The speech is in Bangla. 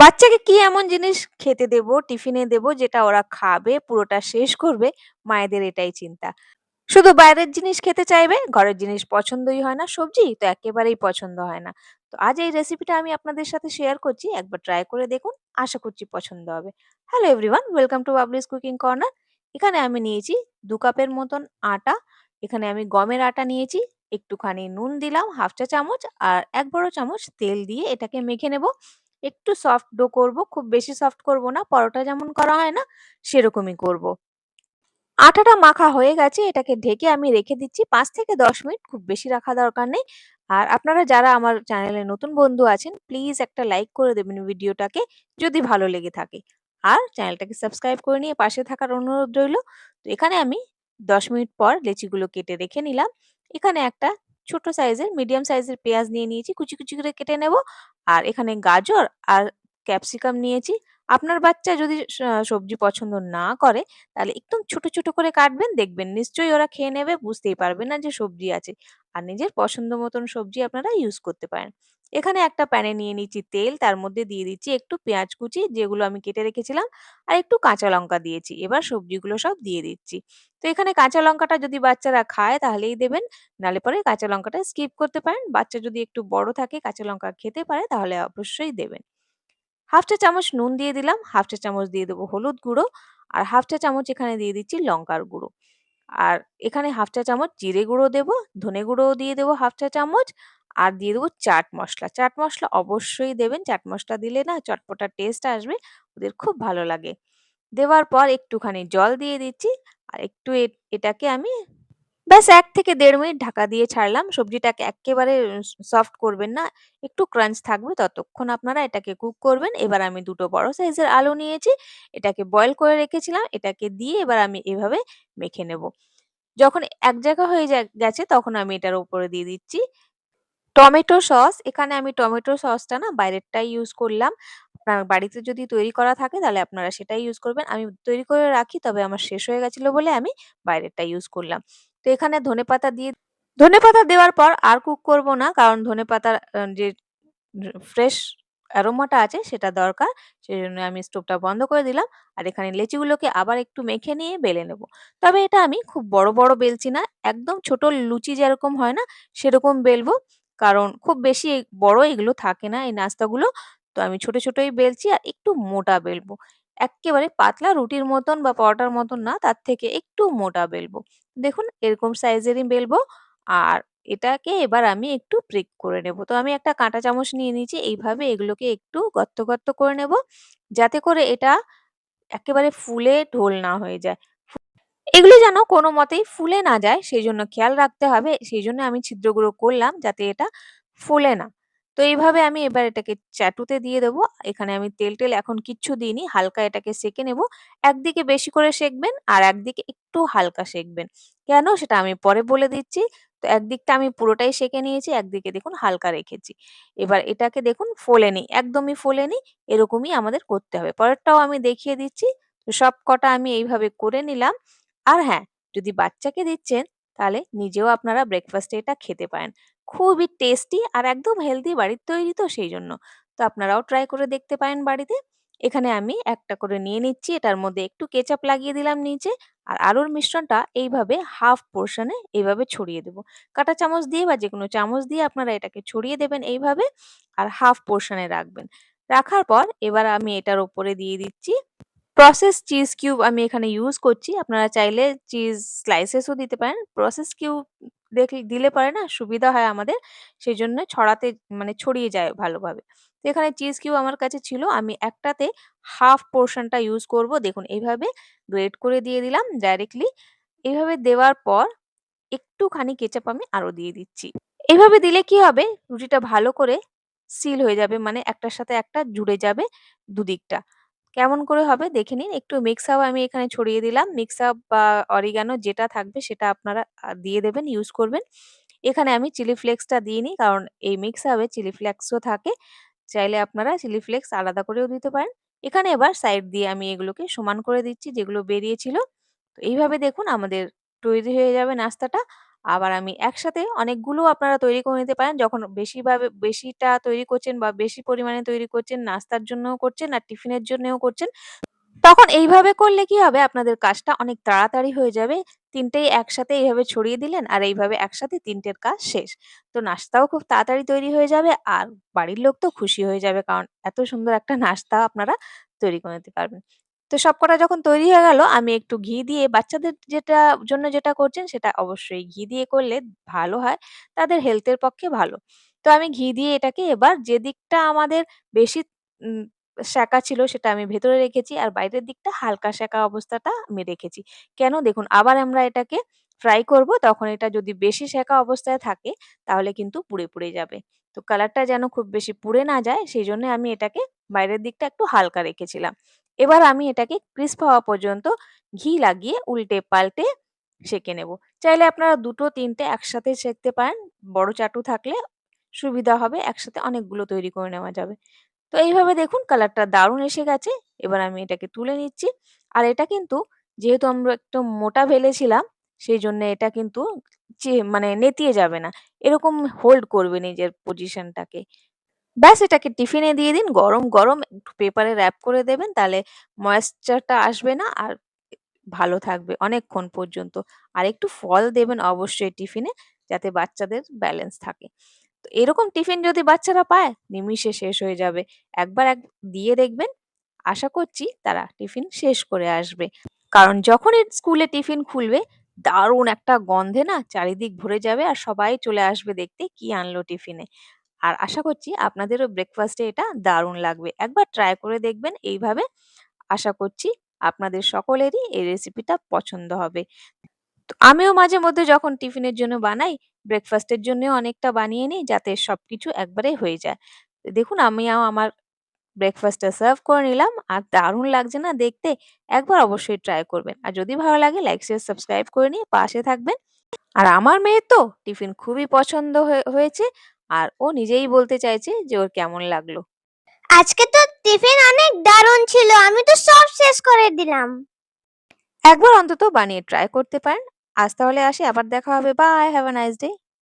বাচ্চাকে কি এমন জিনিস খেতে দেব, টিফিনে দেব যেটা ওরা খাবে, পুরোটা শেষ করবে, মায়েদের এটাই চিন্তা। শুধু বাইরের জিনিস খেতে চাইবে, ঘরের জিনিস পছন্দই হয় না, সবজি তো একেবারেই পছন্দ হয় না। তো আজ এই রেসিপিটা আমি আপনাদের সাথে শেয়ার করছি, একবার ট্রাই করে দেখুন, আশা করছি পছন্দ হবে। Hello everyone, welcome to Babli's cooking corner. এখানে আমি নিয়েছি দু কাপের মতন আটা, এখানে আমি গমের আটা নিয়েছি, একটুখানি নুন দিলাম হাফ চা চামচ আর এক বড় চামচ তেল দিয়ে এটাকে মেখে নেব। একটু সফট ডো করব, খুব বেশি সফট করব না, পরোটা যেমন করা হয় না সেরকমই করব। আটাটা মাখা হয়ে গেছে, এটাকে ঢেকে আমি রেখে দিচ্ছি পাঁচ থেকে ১০ মিনিট, খুব বেশি রাখা দরকার নেই। আর আপনারা যারা আমার চ্যানেলে নতুন বন্ধু আছেন, প্লিজ একটা লাইক করে দেবেন ভিডিওটাকে যদি ভালো লেগে থাকে। আর চ্যানেলটাকে সাবস্ক্রাইব করে নিয়ে পাশে থাকার অনুরোধ রইল। তো এখানে আমি ১০ মিনিট পর লেচিগুলো কেটে রেখে নিলাম। এখানে একটা ছোট সাইজের মিডিয়াম সাইজের পেঁয়াজ নিয়ে নিয়েছি, কুচি, কুচি করে কেটে নেব। আর এখানে গাজর আর ক্যাপসিকাম নিয়েছি। আপনার বাচ্চা যদি সবজি পছন্দ না করে তাহলে একদম ছোট, ছোট করে কাটবেন দেখবেন নিশ্চয়ই ওরা খেয়ে নেবে, বুঝতেই পারবে না যে সবজি আছে। আর নিজের পছন্দ মতন সবজি আপনারা ইউজ করতে পারেন। এখানে একটা প্যানে নিয়ে নিচ্ছি তেল, তার মধ্যে দিয়ে দিচ্ছি একটু পেঁয়াজ কুচি যেগুলো আমি কেটে রেখেছিলাম আর একটু কাঁচা লঙ্কা দিয়েছি। এবার সবজিগুলো সব দিয়ে দিচ্ছি। তো এখানে কাঁচা লঙ্কাটা যদি বাচ্চারা খায় তাহলেই দেবেন, নাহলে পরে কাঁচা লঙ্কাটা স্কিপ করতে পারেন। বাচ্চা যদি একটু বড় থাকে কাঁচা লঙ্কা খেতে পারে তাহলে অবশ্যই দেবেন। হাফ চা চামচ নুন দিয়ে দিলাম, হাফ চা চামচ দিয়ে দেবো হলুদ গুঁড়ো আর হাফ চা চামচ এখানে দিয়ে দিচ্ছি লঙ্কার গুঁড়ো। আর এখানে হাফ চা চামচ জিরে গুঁড়ো দেবো, ধনে গুঁড়োও দিয়ে দেবো হাফ চা চামচ আর দিয়ে দেবো চাট মশলা চাট মশলা অবশ্যই দেবেন, চাট মশলা দিলে না চটপটা টেস্ট আসবে, ওদের খুব ভালো লাগে। দেওয়ার পর একটুখানি জল দিয়ে দিচ্ছি আর একটু এটাকে আমি ব্যাস এক থেকে দেড় মিনিট ঢাকা দিয়ে ছাড়লাম। সবজিটাকে এক্কেবারে স সফট করবেন না, একটু ক্রাঞ্চ থাকবে ততক্ষণ আপনারা এটাকে কুক করবেন। এবার আমি দুটো বড় সাইজের আলু নিয়েছি, এটাকে বয়েল করে রেখেছিলাম, এটাকে দিয়ে এবার আমি এভাবে মেখে নেব। যখন এক জায়গা হয়ে গেছে তখন আমি এটার উপরে দিয়ে দিচ্ছি টমেটো সস। এখানে আমি টমেটো সসটা না বাইরেরটাই ইউজ করলাম। আপনার বাড়িতে যদি তৈরি করা থাকে তাহলে আপনারা সেটাই ইউজ করবেন। আমি তৈরি করে রাখি তবে আমার শেষ হয়ে গেছিল বলে আমি বাইরেরটা ইউজ করলাম। তো এখানে ধনেপাতা দিয়ে ধনেপাতা দেওয়ার পর আর কুক করব না কারণ ধনেপাতার আ যে ফ্রেশ অ্যারোমাটা আছে সেটা দরকার। সেজন্য আমি স্টোভটা বন্ধ করে দিলাম। আর এখানে লেচিগুলোকে আবার একটু মেখে নিয়ে বেলে নেব। তবে এটা আমি খুব বড়, বড় বেলছি না। একদম ছোট লুচি যেরকম হয় না সেরকম বেলবো। কারণ খুব বেশি বড় এগুলো থাকে না এই নাস্তাগুলো। তো আমি ছোট, ছোটই বেলছি আর একটু মোটা বেলবো। এক্কেবারে পাতলা রুটির মতন বা পরোটার মতন না তার থেকে একটু মোটা বেলবো। দেখুন এরকম সাইজেরই বেলবো আর এটাকে এবার আমি একটু প্রিক করে নেব। তো আমি একটা কাঁটা চামচ নিয়ে নিয়েছি এইভাবে এগুলোকে একটু গর্ত, গর্ত করে নেব যাতে করে এটা একেবারে ফুলে ঢোল না হয়ে যায়। এগুলি যেন কোনো মতেই ফুলে না যায় সেজন্য খেয়াল রাখতে হবে। সেইজন্য আমি ছিদ্রগুলো করলাম যাতে এটা ফুলে না। তো এইভাবে আমি এবার এটাকে চাটুতে দিয়ে দেবো। এখানে আমি তেল-টেল এখন কিচ্ছু দিইনি। হালকা এটাকে সেঁকে নেব। একদিকে বেশি করে সেঁকবেন আর একদিকে একটু হালকা সেঁকবেন। কেন সেটা আমি পরে বলে দিচ্ছি। তো একদিকটা আমি পুরোটাই সেঁকে নিয়েছি, একদিকে দেখুন হালকা রেখেছি। এবার এটাকে দেখুন ফোলেনি, একদমই ফোলেনি। এরকমই আমাদের করতে হবে। পরেরটাও আমি দেখিয়ে দিচ্ছি। তো সবকটা আমি এইভাবে করে নিলাম। আর হ্যাঁ, যদি বাচ্চাকে দিচ্ছেন তাহলে নিজেও আপনারা ব্রেকফাস্টে এটা খেতে পারেন। খুবই টেস্টি আর একদম হেলদি বাড়ির তৈরি তো সেই জন্য। তো আপনারাও ট্রাই করে দেখতে পারেন বাড়িতে। এখানে আমি একটা করে নিয়ে নিচ্ছি। এটার মধ্যে একটু কেচাপ লাগিয়ে দিলাম নিচে। আর আলুর মিশ্রণটা এইভাবে হাফ পোরশন এইভাবে ছড়িয়ে দেব। কাঁটা চামচ দিয়ে বা যেকোনো চামচ দিয়ে আপনারা এটাকে ছড়িয়ে দেবেন এইভাবে আর হাফ পোরশন রাখবেন। রাখার পর এবার আমি এটার উপরে দিয়ে দিচ্ছি প্রসেস চিজ কিউব আমি এখানে ইউজ করছি। আপনারা চাইলে চিজ স্লাইসেস ও দিতে পারেন। প্রসেস কিউব দেখলে, দিলে পারে না সুবিধা হয় আমাদের। সেজন্য ছড়াতে মানে ছড়িয়ে যায় ভালোভাবে। তো এখানে চিজ কিউব আমার কাছে ছিল। আমি একটাতে হাফ পোর্শনটা ইউজ করব। দেখুন, এইভাবে গ্রেট করে দিয়ে দিলাম ডাইরেক্টলি। এভাবে দেওয়ার পর একটুখানি কেচাপ আমি আরও দিয়ে দিচ্ছি। এভাবে দিলে কি হবে রুটিটা ভালো করে সিল হয়ে যাবে মানে একটার সাথে একটা জুড়ে যাবে দুদিকটা। কেমন করে হবে দেখে নিন। একটু মিক্স আপ আমি এখানে ছড়িয়ে দিলাম। মিক্স আপ বা অরিগানো যেটা থাকবে সেটা আপনারা দিয়ে দেবেন, ইউজ করবেন। এখানে আমি চিলি ফ্লেক্সটা দিইনি কারণ এই মিক্স চিলি ফ্লেক্সও থাকে। চাইলে আপনারা চিলি ফ্লেক্স আলাদা করেও দিতে পারেন। এখানে এবার সাইড দিয়ে আমি এগুলোকে সমান করে দিচ্ছি যেগুলো বেরিয়েছিল। তো এইভাবে দেখুন আমাদের তৈরি হয়ে যাবে নাস্তাটা। আবার আমি একসাথে অনেকগুলো আপনারা তৈরি করে নিতে পারেন। যখন বেশিভাবে বেশিটা তৈরি করছেন বা বেশি পরিমাণে তৈরি করছেন, নাস্তার জন্যও করছেন আর টিফিনের জন্যও করছেন। তখন এইভাবে করলে কি হবে আপনাদের কাজটা অনেক তাড়াতাড়ি হয়ে যাবে। ৩ টেই একসাথে এইভাবে ছড়িয়ে দিলেন আর এইভাবে একসাথে ৩ টের কাজ শেষ। তো নাস্তাও খুব তাড়াতাড়ি তৈরি হয়ে যাবে আর বাড়ির লোক তো খুশি হয়ে যাবে। কারণ এত সুন্দর একটা নাস্তা আপনারা তৈরি করে নিতে পারবেন। তো সবকটা যখন তৈরি হয়ে গেল আমি একটু ঘি দিয়ে বাচ্চাদের যেটা জন্য যেটা করছেন সেটা অবশ্যই ঘি দিয়ে করলে ভালো হয়। তাদের হেলথের পক্ষে ভালো। তো আমি ঘি দিয়ে এটাকে এবার যে দিকটা আমাদের বেশি উম ছিল সেটা আমি ভেতরে রেখেছি আর বাইরের দিকটা হালকা সেঁকা অবস্থাটা আমি রেখেছি। কেন দেখুন আবার আমরা এটাকে ফ্রাই করব তখন এটা যদি বেশি সেঁকা অবস্থায় থাকে তাহলে কিন্তু পুড়ে, পুড়ে যাবে। তো কালারটা যেন খুব বেশি পুড়ে না যায় সেইজন্য আমি এটাকে বাইরের দিকটা একটু হালকা রেখেছিলাম। এবার আমি এটাকে ক্রিস্প হওয়া পর্যন্ত ঘি লাগিয়ে উল্টে পাল্টে সেঁকে নেব। চাইলে আপনারা দুটো, তিনটে একসাথে সেঁকতে পারেন। বড় চাটু থাকলে সুবিধা হবে। একসাথে অনেকগুলো তৈরি করে নেওয়া যাবে। তো এইভাবে দেখুন কালারটা দারুণ এসে গেছে। এবার আমি এটাকে তুলে নিচ্ছি। আর এটা কিন্তু যেহেতু আমরা একটু মোটা ভেলেছিলাম সেই জন্য এটা কিন্তু মানে নেতিয়ে যাবে না। এরকম হোল্ড করবে নিজের পজিশনটাকে। ব্যাস এটাকে টিফিনে দিয়ে দিন। গরম, গরম একটু পেপারে র‍্যাপ করে দেবেন তাহলে ময়েশ্চারটা আসবে না আর ভালো থাকবে অনেকক্ষণ পর্যন্ত। আর একটু ফল দেবেন অবশ্যই টিফিনে যাতে বাচ্চাদের ব্যালেন্স থাকে। তো এরকম টিফিন যদি বাচ্চারা পায় নিমিষে শেষ হয়ে যাবে। একবার এক দিয়ে দেখবেন। আশা করছি তারা টিফিন শেষ করে আসবে। কারণ যখনই স্কুলে টিফিন খুলবে দারুণ একটা গন্ধে না চারিদিক ভরে যাবে আর সবাই চলে আসবে দেখতে কি আনলো টিফিনে। আর আশা করছি আপনাদেরও ব্রেকফাস্টে এটা দারুণ লাগবে। একবার ট্রাই করে দেখবেন এইভাবে। আশা করছি আপনাদের সকলেরই এই রেসিপিটা পছন্দ হবে। আমিও মাঝে মধ্যে যখন টিফিনের জন্য বানাই ব্রেকফাস্টের জন্যেও অনেকটা বানিয়ে নিই যাতে সব কিছু একবারে হয়ে যায়। দেখুন আমিও আমার ব্রেকফাস্টটা সার্ভ করে নিলাম। আর দারুণ লাগছে না দেখতে? একবার অবশ্যই ট্রাই করবেন। আর যদি ভালো লাগে লাইক, শেয়ার, সাবস্ক্রাইব করে নিয়ে পাশে থাকবেন। আর আমার মেয়ের তো টিফিন খুবই পছন্দ হয়ে হয়েছে। আর ও নিজেই বলতে চাইছে যে ওর কেমন লাগল। আজকে তো টিফিন অনেক দারুণ ছিল। আমি তো সব শেষ করে দিলাম। একবার অন্তত বানিয়ে ট্রাই করতে পারেন। আজ তাহলে আসি আবার দেখা হবে। Bye, have a nice day.